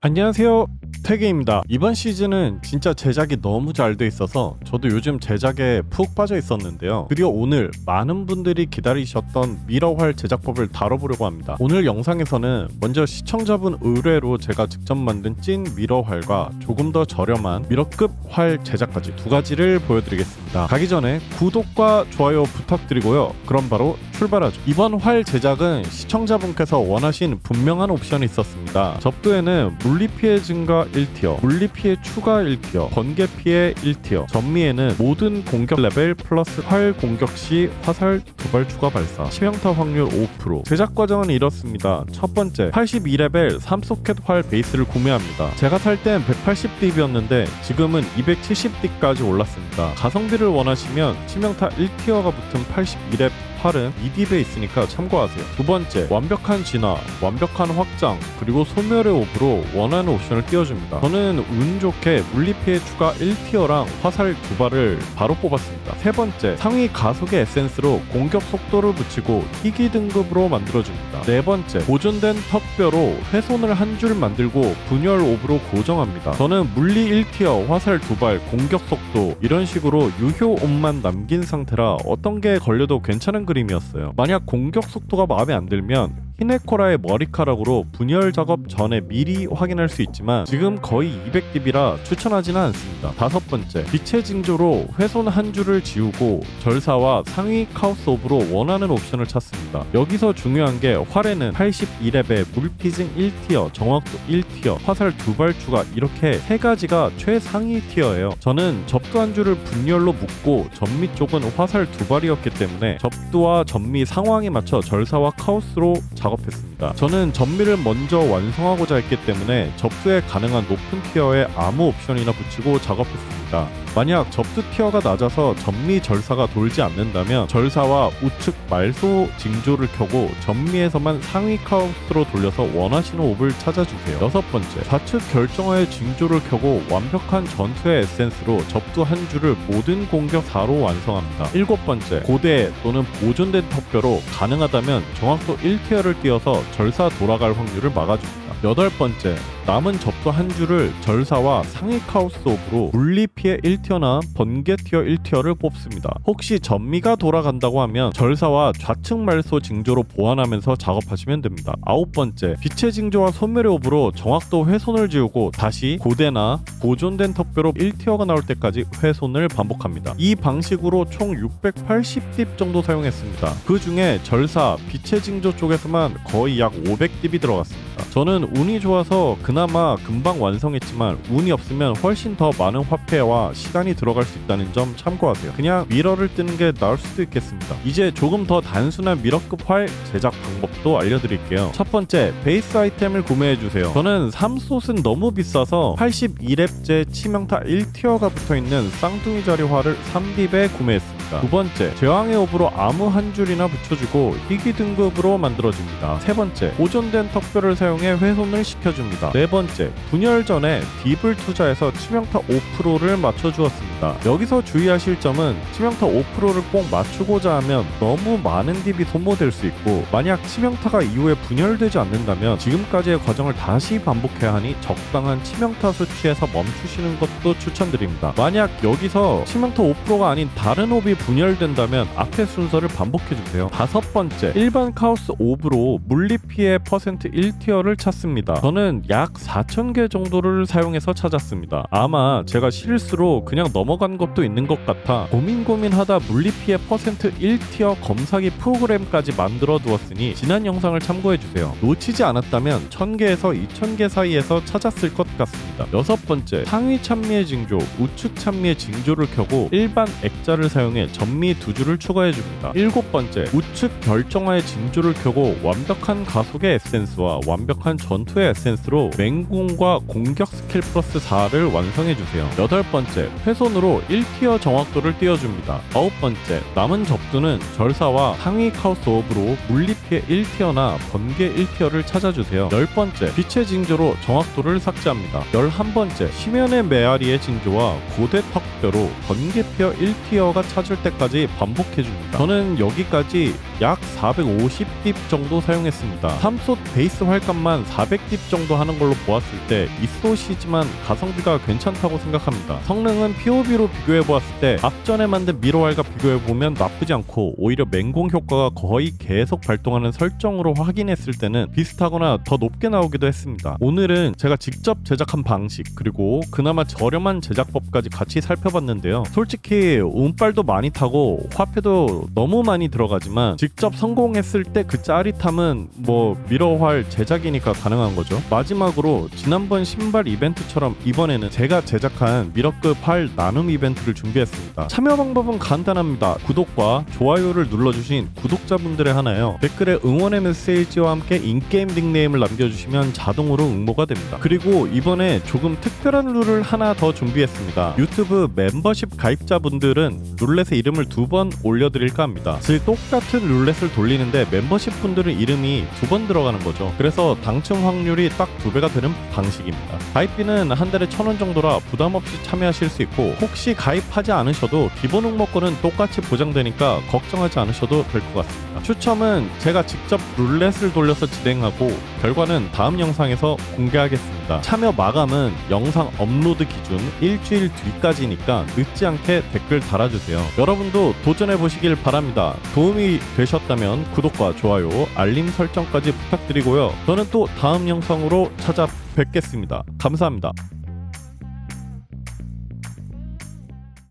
안녕하세요. 태계입니다. 이번 시즌은 진짜 제작이 너무 잘 돼 있어서 저도 요즘 제작에 푹 빠져 있었는데요. 드디어 오늘 많은 분들이 기다리셨던 미러활 제작법을 다뤄보려고 합니다. 오늘 영상에서는 먼저 시청자분 의뢰로 제가 직접 만든 찐 미러활과 조금 더 저렴한 미러급 활 제작까지 두 가지를 보여드리겠습니다. 가기 전에 구독과 좋아요 부탁드리고요. 그럼 바로 출발하죠. 이번 활 제작은 시청자분께서 원하신 분명한 옵션이 있었습니다. 접두에는 물리 피해 증가 1티어, 물리 피해 추가 1티어, 번개 피해 1티어, 전미에는 모든 공격 레벨 플러스 활 공격 시 화살 두발 추가 발사, 치명타 확률 5%. 제작 과정은 이렇습니다. 첫 번째, 82레벨 3소켓 활 베이스를 구매합니다. 제가 살 땐 180딥이었는데 지금은 270딥까지 올랐습니다. 가성비를 원하시면 치명타 1티어가 붙은 82레벨 8은 미딥에 있으니까 참고하세요. 두 번째, 완벽한 진화, 완벽한 확장, 그리고 소멸의 옵으로 원하는 옵션을 띄워줍니다. 저는 운 좋게 물리피해 추가 1티어랑 화살 두 발을 바로 뽑았습니다. 세 번째, 상위 가속의 에센스로 공격 속도를 붙이고 희귀 등급으로 만들어줍니다. 네 번째, 보존된 턱뼈로 훼손을 한 줄 만들고 분열 옵으로 고정합니다. 저는 물리 1티어, 화살 두 발, 공격 속도 이런 식으로 유효 옵만 남긴 상태라 어떤 게 걸려도 괜찮은 그림이었어요. 만약 공격 속도가 마음에 안 들면 히네코라의 머리카락으로 분열 작업 전에 미리 확인할 수 있지만 지금 거의 200딥이라 추천하지는 않습니다. 다섯 번째, 빛의 징조로 훼손 한 줄을 지우고 절사와 상위 카우스 오브로 원하는 옵션을 찾습니다. 여기서 중요한 게 활에는 82렙의 물피징 1티어, 정확도 1티어, 화살 두발 추가 이렇게 세 가지가 최상위 티어예요. 저는 접두 한 줄을 분열로 묶고 전미 쪽은 화살 두 발이었기 때문에 접두와 전미 상황에 맞춰 절사와 카우스로 작업했습니다. 저는 전미를 먼저 완성하고자 했기 때문에 접두에 가능한 높은 티어에 아무 옵션이나 붙이고 작업했습니다. 만약 접두 티어가 낮아서 전미 절사가 돌지 않는다면 절사와 우측 말소 징조를 켜고 전미에서만 상위 카우스로 돌려서 원하시는 옵을 찾아주세요. 여섯 번째, 좌측 결정화의 징조를 켜고 완벽한 전투의 에센스로 접두 한 줄을 모든 공격 4로 완성합니다. 일곱 번째, 고대 또는 보존된 턱뼈로 가능하다면 정확도 1티어를 띄어서 절사 돌아갈 확률을 막아줍니다. 여덟 번째, 남은 접수 한 줄을 절사와 상위 카우스 옵으로 물리 피해 1티어나 번개 티어 1티어를 뽑습니다. 혹시 전미가 돌아간다고 하면 절사와 좌측 말소 징조로 보완하면서 작업하시면 됩니다. 아홉 번째, 빛의 징조와 소멸의 옵으로 정확도 훼손을 지우고 다시 고대나 보존된 턱뼈로 1티어가 나올 때까지 훼손을 반복합니다. 이 방식으로 총 680딥 정도 사용했습니다. 그 중에 절사, 빛의 징조 쪽에서만 거의 약 500딥이 들어갔습니다. 저는 운이 좋아서 그 나마 금방 완성했지만 운이 없으면 훨씬 더 많은 화폐와 시간이 들어갈 수 있다는 점 참고하세요. 그냥 미러를 뜨는 게 나을 수도 있겠습니다. 이제 조금 더 단순한 미러급 활 제작 방법도 알려드릴게요. 첫 번째, 베이스 아이템을 구매해주세요. 저는 3솥은 너무 비싸서 82렙제 치명타 1티어가 붙어있는 쌍둥이 자리 활을 3딥에 구매했습니다. 두 번째, 제왕의 옵으로 아무 한 줄이나 붙여주고 희귀 등급으로 만들어줍니다. 세 번째, 보존된 턱뼈를 사용해 훼손을 시켜줍니다. 네 번째, 분열 전에 딥을 투자해서 치명타 5%를 맞춰주었습니다. 여기서 주의하실 점은 치명타 5%를 꼭 맞추고자 하면 너무 많은 딥이 소모될 수 있고 만약 치명타가 이후에 분열되지 않는다면 지금까지의 과정을 다시 반복해야 하니 적당한 치명타 수치에서 멈추시는 것도 추천드립니다. 만약 여기서 치명타 5%가 아닌 다른 옵이 분열된다면 앞의 순서를 반복해주세요. 다섯 번째, 일반 카오스 옵으로 물리 피해 퍼센트 1티어를 찾습니다. 저는 약 4,000개 정도를 사용해서 찾았습니다. 아마 제가 실수로 그냥 넘어간 것도 있는 것 같아 고민 고민하다 물리 피해 퍼센트 1티어 검사기 프로그램까지 만들어 두었으니 지난 영상을 참고해 주세요. 놓치지 않았다면 1000개에서 2000개 사이에서 찾았을 것 같습니다. 여섯 번째, 상위 찬미의 징조, 우측 찬미의 징조를 켜고 일반 액자를 사용해 전미 두 줄을 추가해 줍니다. 일곱 번째, 우측 결정화의 징조를 켜고 완벽한 가속의 에센스와 완벽한 전투의 에센스로 맹공과 공격 스킬 플러스 4를 완성해 주세요. 여덟 번째, 훼손으로 1티어 정확도를 띄워줍니다. 아홉 번째, 남은 접두는 절사와 상위 카우스 옵으로 물리 피해 1티어나 번개 1티어를 찾아주세요. 열 번째, 빛의 징조로 정확도를 삭제합니다. 열한 번째, 심연의 메아리의 징조와 고대 턱 뼈로 번개 피어 1티어가 찾을 할 때까지 반복해줍니다. 저는 여기까지 약 450딥 정도 사용했습니다. 3솥 베이스 활값만 400딥 정도 하는 걸로 보았을 때 2솥이지만 가성비가 괜찮다고 생각합니다. 성능은 POB로 비교해보았을 때 앞전에 만든 미러 활과 비교해보면 나쁘지 않고 오히려 맹공 효과가 거의 계속 발동하는 설정으로 확인했을 때는 비슷하거나 더 높게 나오기도 했습니다. 오늘은 제가 직접 제작한 방식 그리고 그나마 저렴한 제작법까지 같이 살펴 봤는데요. 솔직히 운빨도 많이 타고 화폐도 너무 많이 들어가지만 직접 성공했을 때 그 짜릿함은 뭐 미러활 제작이니까 가능한 거죠. 마지막으로 지난번 신발 이벤트처럼 이번에는 제가 제작한 미러급 활 나눔 이벤트를 준비했습니다. 참여 방법은 간단합니다. 구독과 좋아요를 눌러주신 구독자분들의 하나요. 댓글에 응원의 메시지와 함께 인게임 닉네임을 남겨주시면 자동으로 응모가 됩니다. 그리고 이번에 조금 특별한 룰을 하나 더 준비했습니다. 유튜브 멤버십 가입자분들은 룰렛의 이름을 두 번 올려드릴까 합니다. 즉 똑같은 룰렛을 돌리는데 멤버십 분들은 이름이 두 번 들어가는 거죠. 그래서 당첨 확률이 딱 두 배가 되는 방식입니다. 가입비는 한 달에 천 원 정도라 부담 없이 참여하실 수 있고 혹시 가입하지 않으셔도 기본 응모권은 똑같이 보장되니까 걱정하지 않으셔도 될 것 같습니다. 추첨은 제가 직접 룰렛을 돌려서 진행하고 결과는 다음 영상에서 공개하겠습니다. 참여 마감은 영상 업로드 기준 일주일 뒤까지 니까 늦지 않게 댓글 달아주세요. 여러분도 도전해 보시길 바랍니다. 도움이 되셨다면 구독과 좋아요, 알림 설정까지 부탁드리고요. 저는 또 다음 영상으로 찾아뵙겠습니다. 감사합니다.